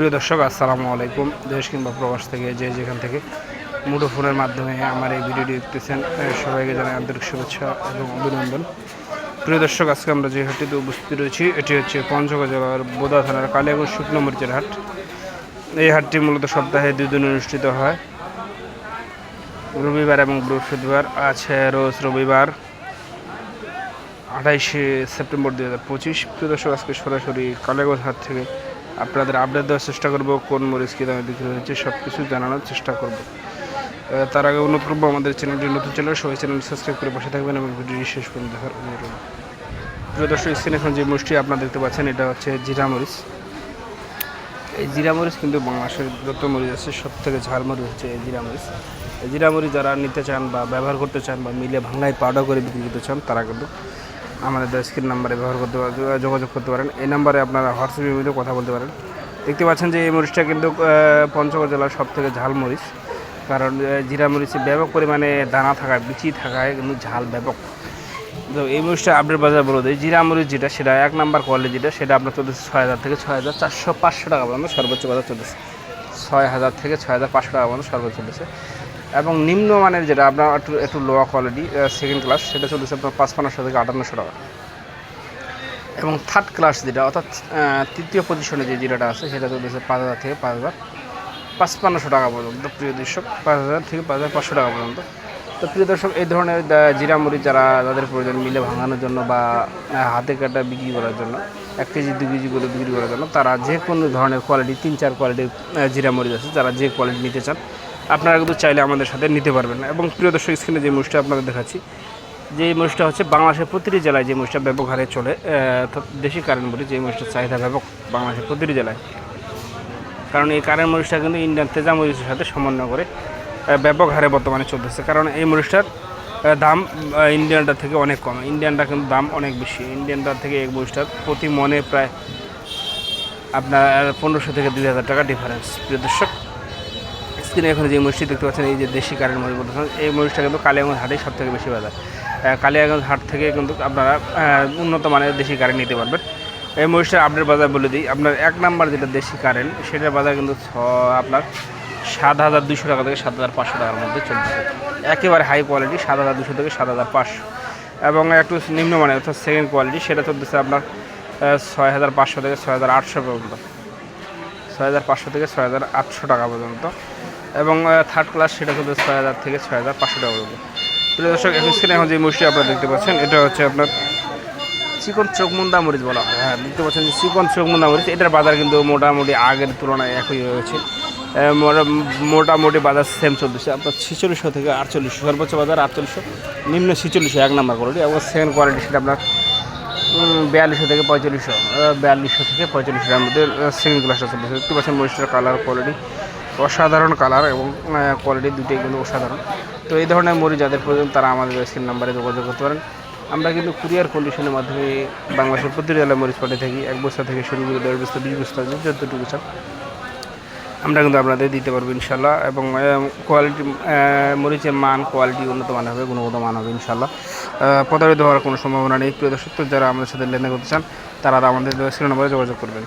প্রিয় দর্শক, আসসালামু আলাইকুম। দেশ কিংবা প্রবাস থেকে যে যেখান থেকে মুঠোফোনের মাধ্যমে আমার এই ভিডিওটি দেখতেছেন সবাইকে জানাই আন্তরিক শুভেচ্ছা এবং অভিনন্দন। প্রিয় দর্শক, আজকে আমরা যে হাটটিতে উপস্থিত রয়েছি, এটি হচ্ছে পঞ্চগড় জেলার বোদা থানার কালিয়াগঞ্জ শুকনো মরিচের হাট। এই হাটটি মূলত সপ্তাহে দুই দিন অনুষ্ঠিত হয়। রবিবার এবং বৃহস্পতিবার আছে রোজ রবিবার, আঠাইশে সেপ্টেম্বর দু হাজার পঁচিশ। প্রিয় দর্শক, আজকে সরাসরি কালেগঞ্জ হাট থেকে আপনাদের আপডেট দেওয়ার চেষ্টা করব, কোন মরিচ কী দামে বিক্রি হয়েছে সব কিছু জানানোর চেষ্টা করব। তার আগে অনুরোধ করব, আমাদের চ্যানেলটি নতুন চ্যানেল সবাই চ্যানেল সাবস্ক্রাইব করে বসে থাকবেন এবং ভিডিওটি শেষ পর্যন্ত দেখার অনুরোধ। প্রিয় দর্শক স্ক্রিনে এখন যে মরিচটি আপনারা দেখতে পাচ্ছেন, এটা হচ্ছে জিরা মরিচ। এই জিরা মরিচ কিন্তু বাংলাদেশের যত মরিচ আছে সব থেকে ঝাল মরিচ হচ্ছে এই জিরা মরিচ। এই জিরা মরিচ যারা নিতে চান বা ব্যবহার করতে চান বা মিলে ভাঙায় পাউডার করে বিক্রি করতে চান, তারা কিন্তু আমাদের স্ক্রিন নাম্বারে ব্যবহার করতে যোগাযোগ করতে পারেন। এই নাম্বারে আপনারা হোয়াটসঅ্যাপের মধ্যে কথা বলতে পারেন। দেখতে পাচ্ছেন যে এই মরিচটা কিন্তু পঞ্চগড় জেলার সব থেকে ঝাল মরিচ। কারণ জিরা মরিচে ব্যাপক পরিমাণে দানা থাকায়, বিচি থাকায় কিন্তু ঝাল ব্যাপক। তো এই মরিচটা আপডেট বাজার বলে দেয় জিরা মরিচ যেটা, সেটা এক নাম্বার কোয়ালিটি যেটা, সেটা আপনার চলতেছে ছয় হাজার থেকে ছয় হাজার চারশো পাঁচশো টাকা পর্যন্ত সর্বোচ্চ বাজার চলতেছে। ছয় হাজার থেকে ছয় হাজার পাঁচশো টাকা পর্যন্ত সর্বোচ্চ চলতেছে। এবং নিম্নমানের যেটা, আপনার একটু একটু লোয়া কোয়ালিটি সেকেন্ড ক্লাস সেটা চলতেছে আপনার পাঁচপান্নশো থেকে আটান্নশো টাকা। এবং থার্ড ক্লাস যেটা, অর্থাৎ তৃতীয় পজিশনে যে জিরাটা আছে, সেটা চলতেছে পাঁচ হাজার থেকে পাঁচ হাজার পাঁচপান্নশো টাকা পর্যন্ত, প্রিয় দর্শক, পাঁচ হাজার থেকে পাঁচ হাজার পাঁচশো টাকা পর্যন্ত। তো প্রিয় দর্শক, এই ধরনের জিরা মরিচ যারা তাদের প্রয়োজন মিলে ভাঙানোর জন্য বা হাতে কাটা বিক্রি করার জন্য, এক কেজি, দু কেজি করে বিক্রি করার জন্য, তারা যে কোনো ধরনের কোয়ালিটি তিন, চার কোয়ালিটির জিরা মরিচ আছে, যারা যে কোয়ালিটি নিতে চান আপনারা কিন্তু চাইলে আমাদের সাথে নিতে পারবেন। এবং প্রিয় দর্শক স্ক্রিনে যে মরিচটা আপনাদের দেখাচ্ছি, যে মরিচটা হচ্ছে বাংলাদেশের প্রতিটি জেলায় যে মরিচটা ব্যাপক হারে চলে দেশি কারেন্ট মরিচ যে মরিচটার চাহিদা ব্যাপক বাংলাদেশের প্রতিটি জেলায়। কারণ এই কারেন্ট মরিচটা কিন্তু ইন্ডিয়ান তেজা মরিচের সাথে সমন্বয় করে ব্যাপক হারে বর্তমানে চলতেছে। কারণ এই মরিচটার দাম ইন্ডিয়ানটার থেকে অনেক কম। ইন্ডিয়ানটা কিন্তু দাম অনেক বেশি। ইন্ডিয়ানটার থেকে এই মরিচটার প্রতি মনে প্রায় আপনার পনেরোশো থেকে দুই হাজার টাকা ডিফারেন্স প্রিয় দর্শক স্ক্রিনে এখন যে মরিচটি দেখতে পাচ্ছেন, এই যে দেশি মরিচ বলতেছেন এই মরিচটা কিন্তু কালিয়াগঞ্জ হাটেই সব থেকে বেশি বাজার। কালিয়াগঞ্জ হাট থেকে কিন্তু আপনারা উন্নত মানের দেশি কারেন্ট নিতে পারবেন। এই মরিচটার আপডেট বাজার বলে দিই। আপনার এক নাম্বার যেটা দেশি কারেন্ট, সেটার বাজার কিন্তু ছ- আপনার সাত হাজার দুশো টাকা থেকে সাত হাজার পাঁচশো টাকার মধ্যে চলতেছে একেবারে হাই কোয়ালিটি সাত হাজার দুশো থেকে সাত হাজার পাঁচশো। এবং একটু নিম্নমানের অর্থাৎ সেকেন্ড কোয়ালিটি সেটা চলতেছে আপনার ছয় হাজার পাঁচশো থেকে ছয় হাজার আটশো পর্যন্ত। ছয় হাজার পাঁচশো থেকে ছয় হাজার আটশো টাকা পর্যন্ত। এবং থার্ড ক্লাস সেটা চলছে ছয় হাজার থেকে ছয় হাজার পাঁচশো টাকা পর্যন্ত প্রিয় দর্শক, এখন স্ক্রিনে এখন যে মুষ্টি আপনারা দেখতে পাচ্ছেন, এটা হচ্ছে আপনার চিকন চোখমুন্দা মরিচ বলা হয়। হ্যাঁ দেখতে পাচ্ছেন যে চিকন চোখমুন্দা মরিচ, এটার বাজার কিন্তু মোটামুটি আগের তুলনায় একই রয়েছে। মোটা- মোটামুটি বাজার সেম চলতেছে। আপনার ছিচল্লিশশো থেকে আটচল্লিশশো, সর্বোচ্চ বাজার আটচল্লিশশো, নিম্ন ছিচল্লিশশো, এক নাম্বার কোয়ালিটি এবং সেকেন্ড কোয়ালিটি সেটা আপনার বিয়াল্লিশশো থেকে পঁয়তাল্লিশশো বিয়াল্লিশশো থেকে পঁয়তাল্লিশশোর মধ্যে সেকেন্ড ক্লাসটা চলতেছে। দেখতে পাচ্ছেন মরিচটার কালার কোয়ালিটি অসাধারণ কালার এবং কোয়ালিটি দুটোই কিন্তু অসাধারণ। তো এই ধরনের মরিচ যাদের প্রয়োজন তারা আমাদের স্ক্রিন নাম্বারে যোগাযোগ করতে পারেন। আমরা কিন্তু কুরিয়ার কন্ডিশনের মাধ্যমে বাংলাদেশের প্রতিটি জেলায় মরিচ পাঠিয়ে থাকি এক বস্তা থেকে শুরু করে দশ বস্তা, বিশ বস্তা যতটুকু চান আমরা কিন্তু আপনাদের দিতে পারব ইনশাল্লাহ এবং কোয়ালিটি মরিচের মান কোয়ালিটি উন্নত মান হবে, গুণগত মান হবে ইনশাল্লাহ প্রতারিত হওয়ার কোনো সম্ভাবনা নেই। প্রিয় দর্শক যারা আমাদের সাথে লেনদেন করতে চান, তারা আমাদের স্ক্রিন নম্বরে যোগাযোগ করবেন।